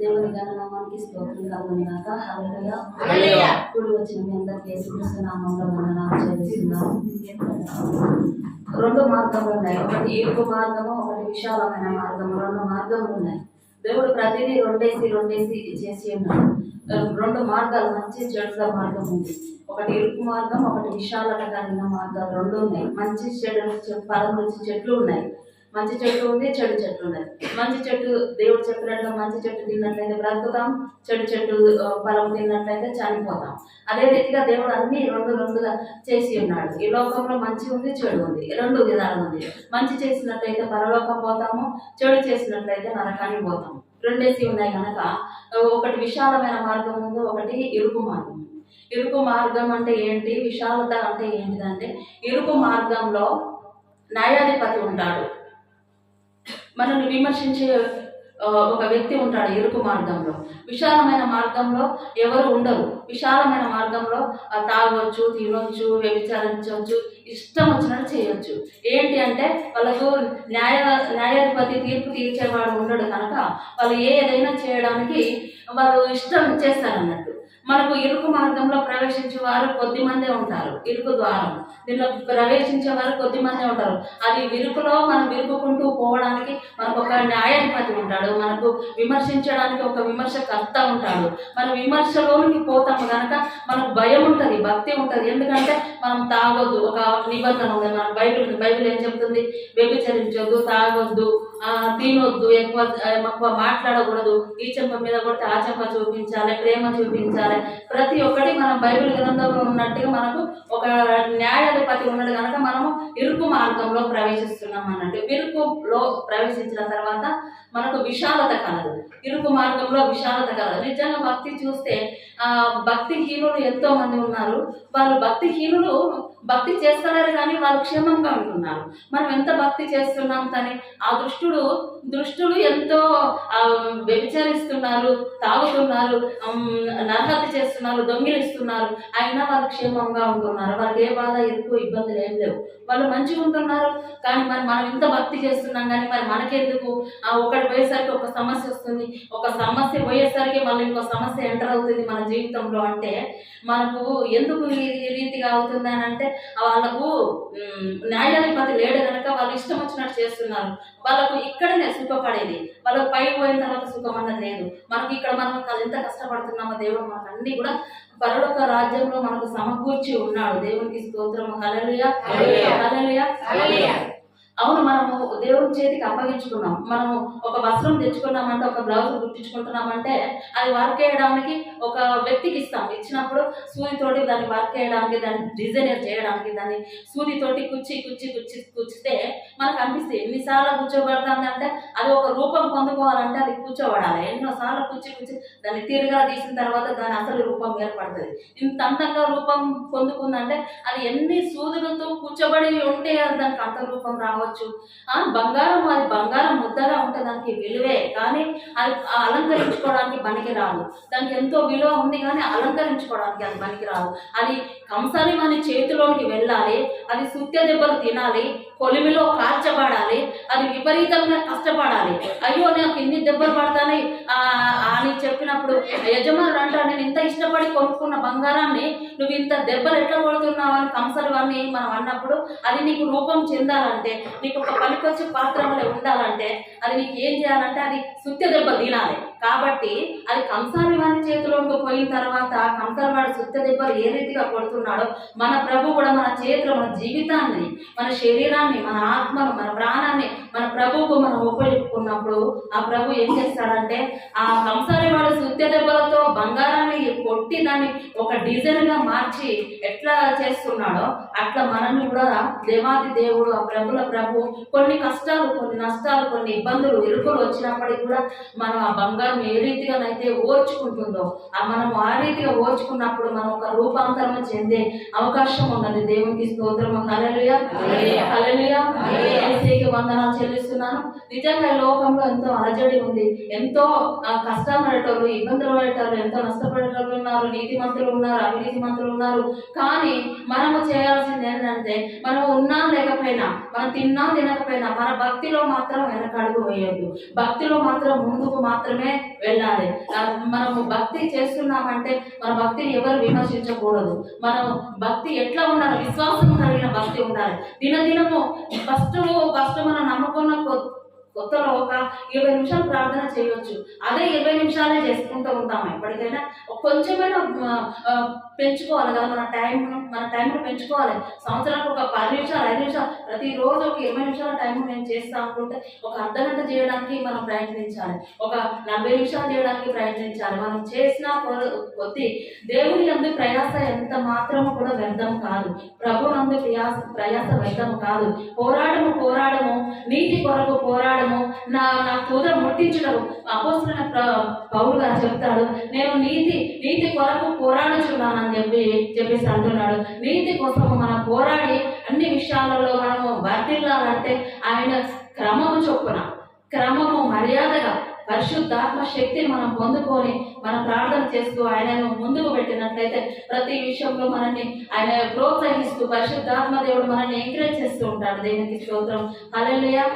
దేవుని గణనామానికి స్తోత్రం కలుగునిగాక. హల్లెలూయా. కూడి వచ్చిన మీ అందరికీ యేసుక్రీస్తు నామంలో వందనాలు చెల్లిస్తున్నాను రెండు మార్గములు ఉన్నాయి. ఒకటి ఇరుకు మార్గము ఒకటి విశాలమైన మార్గము. రెండు మార్గములు ఉన్నాయి. దేవుడు ప్రతిదీ రెండేసి రెండేసి చేసి ఉన్నాడు. రెండు మార్గాలు మంచి చెడుల మార్గం ఉంది. ఒకటి ఇరుకు మార్గం ఒకటి విశాలత కలిగిన మార్గాలు రెండు ఉన్నాయి. మంచి చెడు ఫలం రుచి చెట్లు ఉన్నాయి. మంచి చెట్టు ఉంది చెడు చెట్టు ఉన్నది మంచి చెట్టు దేవుడు చెప్పినట్లు మంచి చెట్టు తిన్నట్లయితే బ్రతుకుతాం చెడు చెట్టు ఫలం తిన్నట్లయితే చనిపోతాం. అదే రీతిగా దేవుడు అన్ని రెండు రెండుగా చేసి ఉన్నాడు. ఈ లోకంలో మంచి ఉంది చెడు ఉంది. రెండు విధాలు ఉంది. మంచి చేసినట్లయితే పరలోకం పోతాము చెడు చేసినట్లయితే నరకానికి పోతాము. రెండేసి ఉన్నాయి కనుక ఒకటి విశాలమైన మార్గం ఉంది ఒకటి ఇరుకు మార్గం. ఇరుకు మార్గం అంటే ఏంటి? విశాలత అంటే ఏంటిదంటే ఇరుకు మార్గంలో న్యాయాధిపతి ఉంటాడు. మనల్ని విమర్శించే ఒక వ్యక్తి ఉంటాడు ఇరుకు మార్గంలో. విశాలమైన మార్గంలో ఎవరు ఉండరు. విశాలమైన మార్గంలో తాగవచ్చు తాగొచ్చు తినొచ్చు వ్యభిచారించవచ్చు ఇష్టం వచ్చినట్టు చేయొచ్చు. ఏంటి అంటే వాళ్ళకు న్యాయ న్యాయాధిపతి తీర్పు తీర్చేవాడు ఉండడు కనుక వాళ్ళు ఏదైనా చేయడానికి వాళ్ళు ఇష్టం చేస్తారన్నట్టు. మనకు ఇరుకు మార్గంలో ప్రవేశించే వారు కొద్ది మందే ఉంటారు. ఇరుకు ద్వారం. దీనిలో ప్రవేశించే వారు కొద్ది మందే ఉంటారు. అది విరుకులో మనం విరుపుకుంటూ పోవడానికి మనకు ఒక న్యాయాధిపతి ఉంటాడు. మనకు విమర్శించడానికి ఒక విమర్శకర్త ఉంటాడు. మనం విమర్శలోనికి పోతాము కనుక మనకు భయం ఉంటుంది భక్తి ఉంటుంది. ఎందుకంటే మనం తాగొద్దు. ఒక నిబంధన ఉంది. మన బైబిల్ బైబిల్ ఏం చెప్తుంది? వ్యభిచరించొద్దు తాగొద్దు తినొద్దు ఎక్కువ ఎక్కువ మాట్లాడకూడదు. ఈ చెంప మీద కొడితే ఆ చెంప చూపించాలి ప్రేమ చూపించాలి ప్రతి ఒక్కటి మన బైబిల్ గ్రంథంలో ఉన్నట్టుగా మనకు ఒక న్యాయాధిపతి ఉన్నాడు కనుక మనము ఇరుకు మార్గంలో ప్రవేశిస్తున్నాం అన్నట్టు. ఇరుకులో ప్రవేశించిన తర్వాత మనకు విశాలత కలదు. ఇరుకు మార్గంలో విశాలత కలదు. నిజంగా భక్తి చూస్తే ఆ భక్తిహీనులు ఎంతో మంది ఉన్నారు. వాళ్ళు భక్తిహీనులు భక్తి చేస్తున్నారు కానీ వాళ్ళు క్షేమంగా ఉంటున్నారు. మనం ఎంత భక్తి చేస్తున్నాం కానీ ఆ దుష్టుడు దుష్టుడు ఎంతో వ్యభిచరిస్తున్నారు తాగుతున్నారు ఉమ్, నరహత్య చేస్తున్నారు దొంగిలిస్తున్నారు అయినా వాళ్ళు క్షేమంగా ఉంటున్నారు. వాళ్ళకి ఏ బాధ ఎక్కువ ఇబ్బందులు ఏం లేవు. వాళ్ళు మంచిగా ఉంటున్నారు కానీ మరి మనం ఇంత భక్తి చేస్తున్నాం కానీ మరి మనకెందుకు? ఆ, ఒకటి పోయేసరికి ఒక సమస్య వస్తుంది. ఒక సమస్య పోయేసరికి మళ్ళీ ఇంకో సమస్య ఎంటర్ అవుతుంది మన జీవితంలో అంటే మనకు ఎందుకు ఈ రీతిగా అవుతుంది అని అంటే వాళ్ళకు న్యాయాధిపతి లేడు కనుక వాళ్ళు ఇష్టం వచ్చినట్టు చేస్తున్నారు. వాళ్ళకు ఇక్కడనే సుఖపడేది వాళ్ళకు పైకి పోయిన తర్వాత సుఖం అన్నది లేదు. మనకి ఇక్కడ మనం ఎంత కష్టపడుతున్నామో దేవుడు మనకు అన్ని కూడా పరలోక రాజ్యంలో మనకు సమకూర్చి ఉన్నాడు. దేవునికి స్తోత్రం హల్లెలూయా. హల్లెలూయా. అవును మనము దేవుడి చేతికి అప్పగించుకున్నాం. మనము ఒక వస్త్రం తెచ్చుకున్నామంటే ఒక బ్లౌజ్ కుట్టించుకుంటున్నామంటే అది వర్క్ చేయడానికి ఒక వ్యక్తికి ఇస్తాం. ఇచ్చినప్పుడు సూదితోటి దాన్ని వర్క్ చేయడానికి దాన్ని డిజైనర్ చేయడానికి దాన్ని సూదితోటి కుచ్చి కుచ్చి కుచ్చి కుచ్చితే మనకు అనిపిస్తుంది ఎన్నిసార్లు కూర్చోబడుతుందంటే అది ఒక రూపం పొందుకోవాలంటే అది కూర్చోబడాలి. ఎన్నోసార్లు కుచ్చి కుచ్చి దాన్ని తీరుగా తీసిన తర్వాత దాని అసలు రూపం ఏర్పడుతుంది. ఇంత అందంగా రూపం పొందుకుందంటే అది ఎన్ని సూదులతో కూర్చోబడి ఉంటే దానికి అంత రూపం రావచ్చు ఆ బంగారం అది బంగారం ముద్దగా ఉంటే దానికి విలువే కానీ అది అలంకరించుకోవడానికి పనికి రాదు దానికి ఎంతో విలువ ఉంది కానీ అలంకరించుకోవడానికి అది పనికి రాదు అది కంసాలి మన చేతిలోనికి వెళ్ళాలి అది సుత్య దెబ్బలు తినాలి కొలిమిలో కాల్చబడాలి అది విపరీతంగా కష్టపడాలి. అయ్యో నాకు ఇన్ని దెబ్బలు పడతాయి అని చెప్పినప్పుడు యజమానుడు అంటాడు నేను ఇంత ఇష్టపడి కొనుక్కున్న బంగారాన్ని నువ్వు ఇంత దెబ్బలు ఎట్లా కొడుతున్నావు? అని కంసలు అని మనం అన్నప్పుడు అది నీకు రూపం చెందాలంటే నీకు ఒక పనికొచ్చే పాత్రలో ఉండాలంటే అది నీకు ఏం చేయాలంటే అది సుత్య దెబ్బ తినాలి. కాబట్టి అది కంసాలి వారి చేతిలోకి పోయిన తర్వాత కంసాలి వాడి సుత్య దెబ్బలు ఏ రీతిగా కొడుతున్నాడో మన ప్రభు కూడా మన చేతిలో మన జీవితాన్ని మన శరీరాన్ని మన ఆత్మను మన ప్రాణాన్ని మన ప్రభువుకు మనం ఉపయోగించుకున్నప్పుడు ఆ ప్రభు ఏం చేస్తాడంటే ఆ సంసారి వాడు సుత్య దెబ్బలతో బంగారం కొట్టి దాన్ని ఒక డిజైన్గా మార్చి ఎట్లా చేస్తున్నాడో అట్లా మనల్ని కూడా దేవాది దేవుడు ఆ ప్రభుల ప్రభు కొన్ని కష్టాలు కొన్ని నష్టాలు కొన్ని ఇబ్బందులు ఇరుకులు వచ్చినప్పటికీ కూడా మనం ఆ బంగారం ఏ రీతిగానైతే ఓర్చుకుంటుందో ఆ మనం ఆ రీతిగా ఓర్చుకున్నప్పుడు మనం ఒక రూపాంతరం చెందే అవకాశం ఉన్నది. దేవునికి స్తోత్రం హల్లెలూయా. హల్లెలూయా. వందనాలు చెల్లిస్తున్నాను. నిజంగా లోకంలో ఎంతో అలజడి ఉంది. ఎంతో కష్టం పడేటోళ్ళు ఇబ్బందులు పడేటోళ్ళు ఎంతో నష్టపడేటోళ్ళు ఉన్నారు. నీతిమంతులు ఉన్నారు అవినీతి మంత్రులు ఉన్నారు. కానీ మనము చే ఏంటంటే మనం ఉన్నా లేకపోయినా మనం తిన్నా తినకపోయినా మన భక్తిలో మాత్రం వెనకడుగు వేయద్దు. భక్తిలో మాత్రం ముందుకు మాత్రమే వెళ్ళాలి. మనము భక్తి చేస్తున్నామంటే మన భక్తిని ఎవరు విమర్శించకూడదు. మనం భక్తి ఎట్లా ఉండాలి? విశ్వాసం కలిగిన భక్తి ఉండాలి. దినదినము ఫస్ట్ ఫస్ట్ మనం నమ్ముకున్న కొత్తలో ఒక ఇరవై నిమిషాలు ప్రార్థన చేయవచ్చు అదే ఇరవై నిమిషాలే చేసుకుంటూ ఉంటాం ఎప్పటికైనా. కొంచెమైనా పెంచుకోవాలి కదా. మన టైం మన టైం పెంచుకోవాలి. సంవత్సరానికి ఒక పది నిమిషాలు ఐదు నిమిషాలు ప్రతిరోజు ఒక ఇరవై నిమిషాల టైం నేను చేస్తా అనుకుంటే ఒక అర్ధ గంట చేయడానికి మనం ప్రయత్నించాలి. ఒక నలభై నిమిషాలు చేయడానికి ప్రయత్నించాలి. మనం చేసిన కొర- కొద్దీ దేవుని అందు ప్రయాస ఎంత మాత్రము కూడా వ్యర్థం కాదు. ప్రభు అందు ప్రయాస ప్రయాస వ్యర్థం కాదు. పోరాడము పోరాడము నీతి కొరకు పోరాడము నా నా కూర ముట్టించడం అపోసిన పౌరు గారు చెప్తాడు నేను నీతి నీతి కొరకు పోరాడుచున్నానని చెప్పి చెప్పేసి అంటున్నాడు. నీతి కోసం మనం పోరాడి అన్ని విషయాలలో మనము వర్తిల్లాలంటే ఆయన క్రమము చొప్పున క్రమము మర్యాదగా పరిశుద్ధాత్మ శక్తిని మనం పొందుకొని మనం ప్రార్థన చేస్తూ ఆయనను ముందుకు పెట్టినట్లయితే ప్రతి విషయంలో మనల్ని ఆయన ప్రోత్సహిస్తూ పరిశుద్ధాత్మ దేవుడు మనల్ని ఎంకరేజ్ చేస్తూ ఉంటాడు దేవునికి స్తోత్రం. హల్లెలూయా